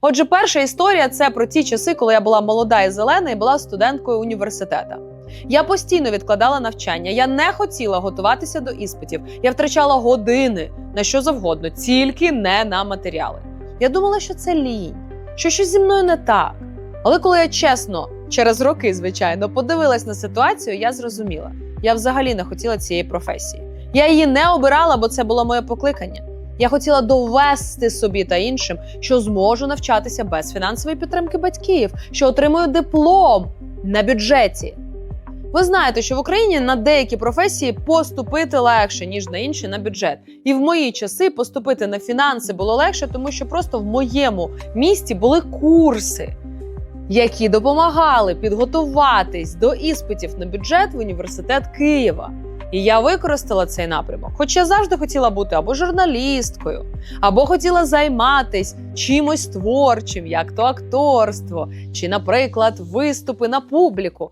Отже, перша історія це про ті часи, коли я була молода і зелена і була студенткою університету. Я постійно відкладала навчання. Я не хотіла готуватися до іспитів. Я втрачала години на що завгодно, тільки не на матеріали. Я думала, що це лінь, що щось зі мною не так. Але коли я чесно, через роки, звичайно, подивилась на ситуацію, я зрозуміла, я взагалі не хотіла цієї професії. Я її не обирала, бо це було моє покликання. Я хотіла довести собі та іншим, що зможу навчатися без фінансової підтримки батьків, що отримую диплом на бюджеті. Ви знаєте, що в Україні на деякі професії поступити легше, ніж на інші на бюджет. І в мої часи поступити на фінанси було легше, тому що просто в моєму місті були курси, які допомагали підготуватись до іспитів на бюджет в університет Києва. І я використала цей напрямок. Хоча завжди хотіла бути або журналісткою, або хотіла займатись чимось творчим, як то акторство, чи, наприклад, виступи на публіку.